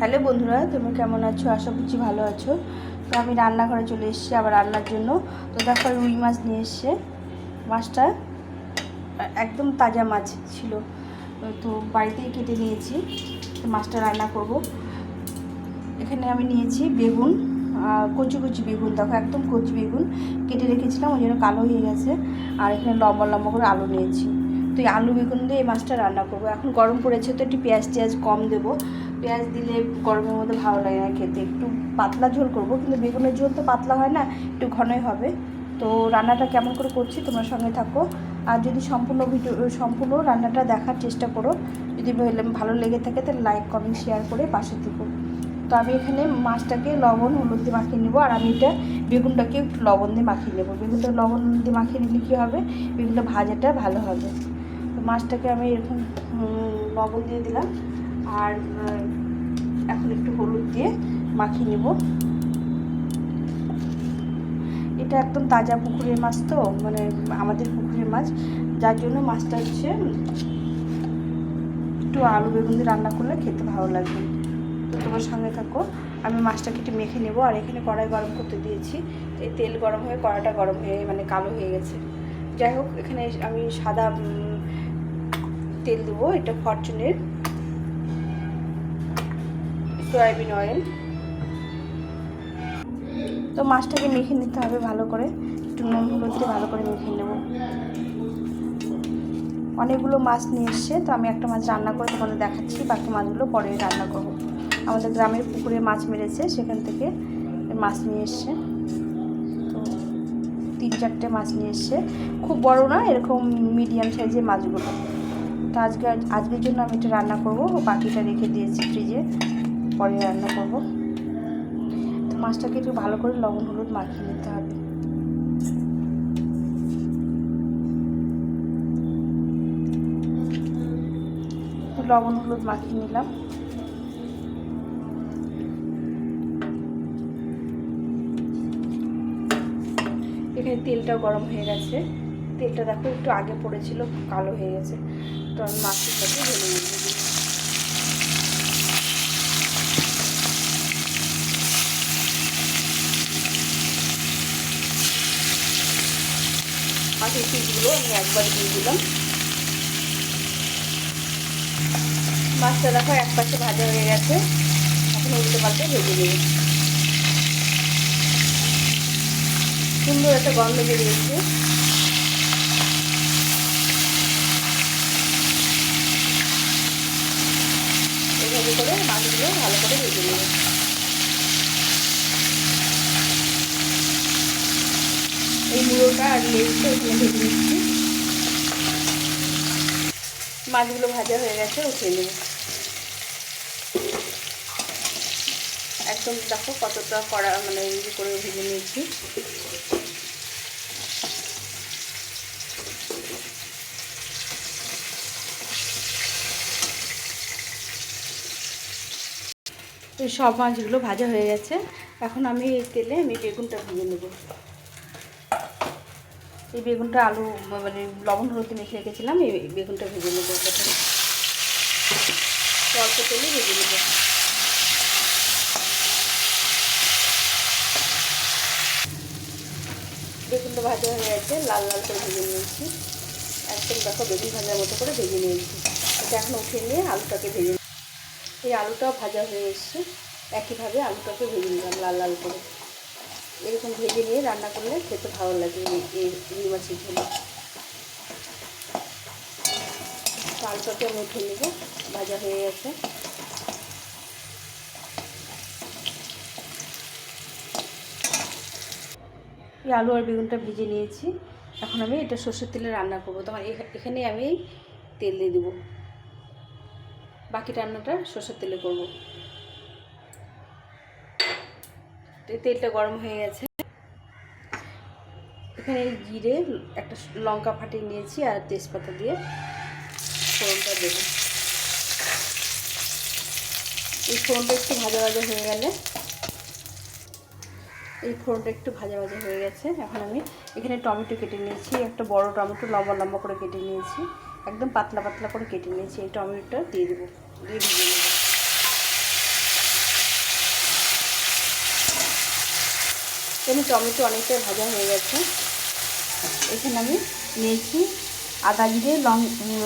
Hello বন্ধুরা, তোমরা কেমন আছো? আশা করছি ভালো আছো। তো আমি রান্নাঘরে চলে এসেছি আবার রান্নার জন্য। তো দেখো রুই মাছ নিয়ে এসছে। মাছটা একদম তাজা মাছ ছিল। তো বাড়িতেই কেটে নিয়েছি। তো মাছটা রান্না করব। এখানে আমি নিয়েছি বেগুন কচি কচি বেগুন। দেখো, একদম কচি বেগুন। কেটে রেখেছিলাম, ওই জন্য কালো হয়ে গেছে। আর এখানে লম্বা লম্বা করে আলু নিয়েছি। তো এই আলু বেগুন দিয়ে এই মাছটা রান্না করব। এখন গরম পড়েছে, তো একটু পেঁয়াজ টেয়াজ কম দেবো। পেঁয়াজ দিলে গরমের মধ্যে ভালো লাগে না খেতে। একটু পাতলা ঝোল করব, কিন্তু বেগুনের ঝোল তো পাতলা হয় না, একটু ঘনই হবে। তো রান্নাটা কেমন করে করছি তোমার সঙ্গে থাকো। আর যদি সম্পূর্ণ ভিডিও, সম্পূর্ণ রান্নাটা দেখার চেষ্টা করো, যদি ভালো- লেগে থাকে তাহলে লাইক কমেন্ট শেয়ার করে পাশে থেকো। তো আমি এখানে মাছটাকে লবণ, হলুদ দিয়ে মাখিয়ে নেব, আর আমি এটা বেগুনটাকে একটু লবণ দিয়ে মাখিয়ে নেব। বেগুনটা লবণ দিয়ে মাখিয়ে নিলে কী হবে? বেগুনটা ভাজাটা ভালো হবে। তো মাছটাকে আমি এরকম লবণ দিয়ে দিলাম। আর এখন একটু হলুদ দিয়ে মাখিয়ে নেব। এটা একদম তাজা পুকুরের মাছ তো মানে আমাদের পুকুরের মাছ। যার জন্য মাছটা হচ্ছে একটু আলু বেগুন দিয়ে রান্না করলে খেতে ভালো লাগবে। তো তোমার সঙ্গে থাকো। আমি মাছটাকে একটু মেখে নেব। আর এখানে কড়াই গরম করতে দিয়েছি। এই তেল গরম হয়ে কড়াটা গরম হয়ে মানে কালো হয়ে গেছে। যাই হোক, এখানে আমি সাদা তেল দেবো। এটা ফরচুনের। সয়াবিন অয়েল তো মাছটাকে মেখে নিতে হবে ভালো করে। একটু নুন, হলুদ দিয়ে ভালো করে মেখে নেব। অনেকগুলো মাছ নিয়ে এসছে, তো আমি একটা মাছ রান্না করে তোমাদের দেখাচ্ছি, বাকি মাছগুলো পরে রান্না করব। আমাদের গ্রামের পুকুরে মাছ মেরেছে, সেখান থেকে মাছ নিয়ে এসছে। তো তিন চারটে মাছ নিয়ে এসছে। খুব বড় না, এরকম মিডিয়াম সাইজের মাছগুলো। তো আজকে, আজকের জন্য আমি এটা রান্না করব, বাকিটা রেখে দিয়েছি ফ্রিজে পরে রান্না করব। তো মাছটাকে একটু ভালো করে লবণ, হলুদ মাখিয়ে নিতে হবে। লবণ, হলুদ মাখিয়ে নিলাম। এখানে তেলটা গরম হয়ে গেছে। তেলটা দেখো একটু আগে পড়েছিল, কালো হয়ে গেছে। তো আমি সাথে ঢেলে নিয়ে মাছের পিসগুলো আমি একবার দিয়ে দিলাম। মাছটা দেখো এক পাশে ভাজা হয়ে গেছে। এখন উল্টে পাল্টে ভেজে দেবো সুন্দর একটা গন্ধ বেরিয়েছে এইভাবে করে মাছগুলো ভালো করে ভেজে নেব। এই মুড়োটা আর লেজটা এখানে ভেজে নিচ্ছি মাছগুলো ভাজা হয়ে গেছে, উঠিয়ে নেব। একদম দেখো কতটা কড়া মানে ইয়ে করে ভেজে নিয়েছি। সব মাছগুলো ভাজা হয়ে গেছে। এখন আমি এই তেলে আমি বেগুনটা ভেজে নেব। এই বেগুনটা আলু মানে লবণ, হলুদ মেখে রেখেছিলাম। এই বেগুনটা ভেজে নেব প্রথমে। অল্প তেলে ভেজে নেব। বেগুনটা ভাজা হয়ে গেছে, লাল লাল করে ভেজে নিয়েছি। একদম দেখো বেগুন ভাজার মতো করে ভেজে নিয়েছি। এটা এখন উঠিয়ে নিয়ে আলুটাকে ভেজে। এই আলুটাও ভাজা হয়ে এসছে। একইভাবে আলুটাকে ভেজে নিলাম লাল লাল করে। এরকম ভেজে নিয়ে রান্না করলে খেতে ভালো লাগে এই রুই মাছের ঝোল। তো আলুটাকে আমি উঠিয়ে নেব, ভাজা হয়ে গেছে। এই আলু আর বেগুনটা ভেজে নিয়েছি। এখন আমি এটা সর্ষের তেলে রান্না করব। তোমার এখানে আমি তেল দিয়ে দেবো। বাকি রান্নাটা সর্ষের তেলে করব তো এই তেলটা গরম হয়ে গেছে। এখানে জিরে, একটা লঙ্কা ফাটিয়ে নিয়েছি আর তেজপাতা দিয়ে ফোড়নটা দেব। এই ফোড়নটা একটু ভাজা ভাজা হয়ে গেলে, এই ফোড়নটা একটু ভাজা ভাজা হয়ে গেছে। এখন আমি এখানে টমেটো কেটে নিয়েছি, একটা বড় টমেটো লম্বা লম্বা করে কেটে নিয়েছি, একদম পাতলা পাতলা করে কেটে নিয়েছি। এই টমেটোটা দিয়ে দেবো, দিয়ে দিয়ে দেবো এখানে টমেটো অনেকটাই ভাজা হয়ে গেছে। এখানে আমি নিয়েছি আদা জিরে, লং,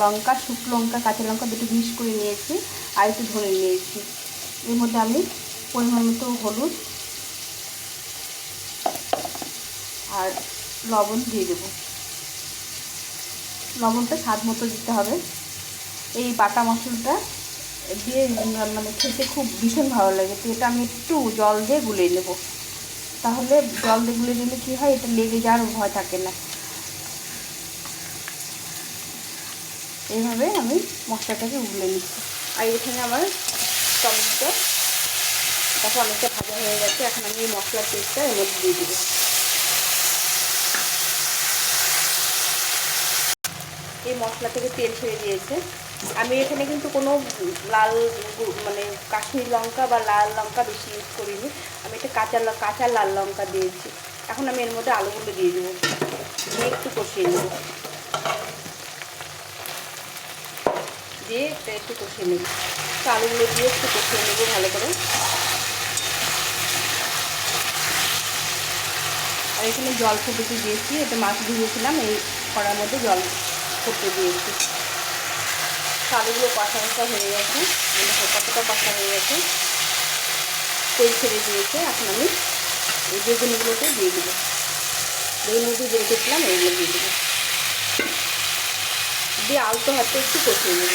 লঙ্কা, শুকনো লঙ্কা, কাঁচা লঙ্কা দুটো মিক্স করে নিয়েছি আর একটু ধরে নিয়েছি। এর মধ্যে আমি পরিমাণ মতো হলুদ আর লবণ দিয়ে দেবো। লবণটা স্বাদ মতো দিতে হবে। এই বাটা মশলাটা দিয়ে মানে খেতে খুব ভীষণ ভালো লাগে। তো এটা আমি একটু জল দিয়ে গুলিয়ে নেব। তাহলে জল দিয়ে নিলে কী হয়? এটা লেগে যাওয়ার ভয় থাকে না। এইভাবে আমি মশলাটাকে উগলে নিচ্ছি। আর এখানে আমার টমেটো, দেখো অনেকটা ভাজা হয়ে গেছে। এখন আমি এই মশলার পেস্টটা এর মধ্যে দিয়ে দেবো। এই মশলা থেকে তেল ছেড়ে দিয়েছে। আমি এখানে কিন্তু কোনো লাল মানে কাশ্মীর লঙ্কা বা লাল লঙ্কা বেশি ইউজ করিনি। আমি এটা কাঁচা কাঁচা লাল লঙ্কা দিয়েছি। এখন আমি এর মধ্যে আলুগুলো দিয়ে দেবো। দিয়ে একটু কষিয়ে নেব। দিয়ে একটু কষিয়ে নেব। তো আলুগুলো দিয়ে একটু কষিয়ে নেব ভালো করে। আর এখানে জল ফুটতে দিয়েছি। এটা মাছ ভিজিয়েছিলাম এই কড়ার মধ্যে জল ফুটতে দিয়েছি। আলুগুলো কষা কষা হয়ে গেছে। কতটা কষা হয়ে গেছে। তেল ছেড়ে দিয়েছে। এখন আমি এই বেগুনিগুলোকে দিয়ে দেবো। বেগুনিগুলো যে রেখেছিলাম এইগুলো দিয়ে দেবো। দিয়ে আলতো হাতে একটু কষিয়ে নেব।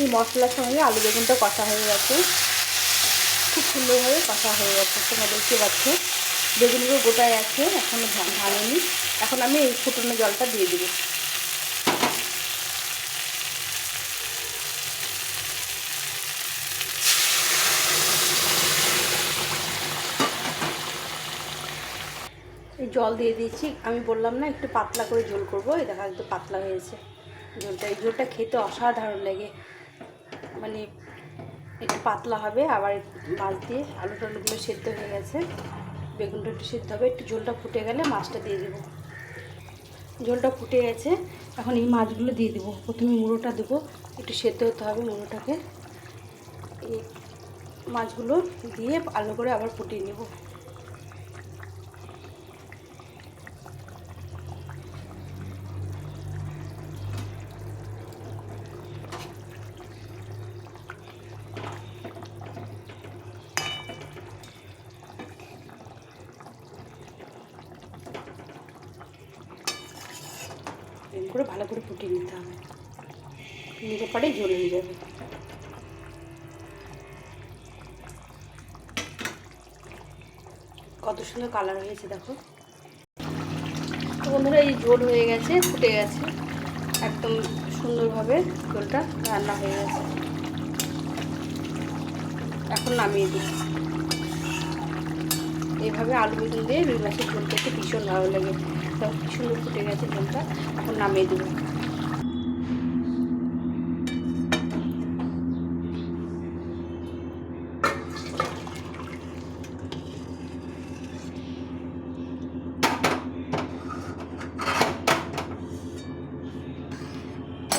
এই মশলার সঙ্গে আলু বেগুনটা কষা হয়ে গেছে। খুব সুন্দরভাবে কষা হয়ে গেছে। তোমরা দেখতে বেগুনগুলো গোটায় আছে এখনও ভাঙেনি এখন আমি এই ফুটনো জলটা দিয়ে দেবো। জল দিয়ে দিয়েছি। আমি বললাম না, একটু পাতলা করে ঝোল করব। এই দেখা একটু পাতলা হয়েছে ঝোলটা। এই ঝোলটা খেতে অসাধারণ লাগে। মানে একটু পাতলা হবে, আবার মাছ দিয়ে আলু টালুগুলো সেদ্ধ হয়ে গেছে। বেগুনটা একটু সেদ্ধ হবে, একটু ঝোলটা ফুটে গেলে মাছটা দিয়ে দেবো। ঝোলটা ফুটে গেছে, এখন এই মাছগুলো দিয়ে দেবো। প্রথমে মুড়োটা দেবো, একটু সেদ্ধ হতে হবে মুড়োটাকে। এই মাছগুলো দিয়ে আলু করে আবার ফুটিয়ে নেব। এরকম করে ভালো করে ফুটিয়ে নিতে হবে। নিতে পারে জল হয়ে যাবে। কত সুন্দর কালার হয়েছে, দেখো। তো বন্ধুরা, এই ঝোল হয়ে গেছে, ফুটে গেছে। একদম সুন্দরভাবে ঝোলটা রান্না হয়ে গেছে। এখন নামিয়ে দিই। এইভাবে আলু বেগুন দিয়ে রুই মাছের ঝোল খেতে ভীষণ ভালো লাগে। তো কি সুন্দর ফুটে গেছে ঝোলটা এখন নামিয়ে দেবো।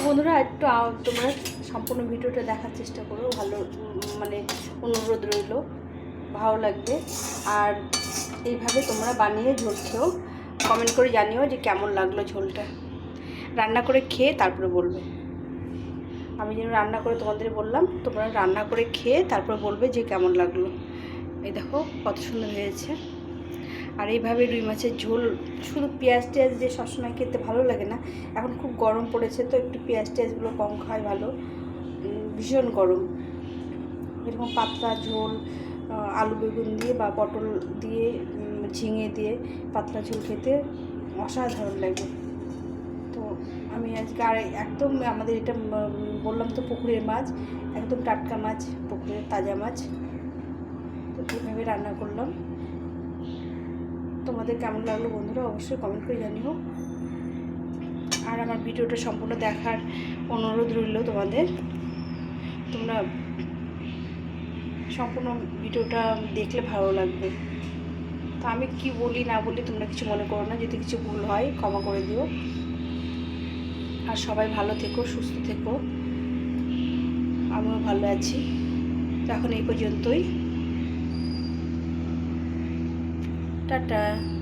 বন্ধুরা, একটু তোমরা সম্পূর্ণ ভিডিওটা দেখার চেষ্টা করো, ভালো মানে অনুরোধ রইল, ভালো লাগবে। আর এইভাবে তোমরা বানিয়ে ঝোল খেও কমেন্ট করে জানিও যে কেমন লাগল ঝোলটা। রান্না করে খেয়ে তারপরে বলবে। আমি যেন রান্না করে তোমাদের বললাম, তোমরা রান্না করে খেয়ে তারপরে বলবে যে কেমন লাগল। এই দেখো কত সুন্দর হয়েছে। আর এইভাবে রুই মাছের ঝোল, শুধু পেঁয়াজ টেয়াজ দিয়ে সবসময় খেতে ভালো লাগে না। এখন খুব গরম পড়েছে তো একটু পেঁয়াজ টেয়াজগুলো কম খায় ভালো। ভীষণ গরম। এরকম পাতলা ঝোল আলু বেগুন দিয়ে বা পটল দিয়ে ঝিঙে দিয়ে পাতলা ঝোল খেতে অসাধারণ লাগে। তো আমি আজকে আর একদম আমাদের এটা বললাম তো পুকুরের মাছ, একদম টাটকা মাছ, পুকুরের তাজা মাছ। তো কীভাবে রান্না করলাম। তোমাদের কেমন লাগল বন্ধুরা? অবশ্যই কমেন্ট করে জানিও। আর আমার ভিডিওটা সম্পূর্ণ দেখার অনুরোধ রইল তোমাদের। তোমরা সম্পূর্ণ ভিডিওটা দেখলে ভালো লাগবে। তো আমি কি বলি, না বলি তোমরা কিছু মনে করো না, যদি কিছু ভুল হয় ক্ষমা করে দিও। আর সবাই ভালো থেকো, সুস্থ থেকো। আমিও ভালো আছি। তো এখন এই পর্যন্তই। টাটা।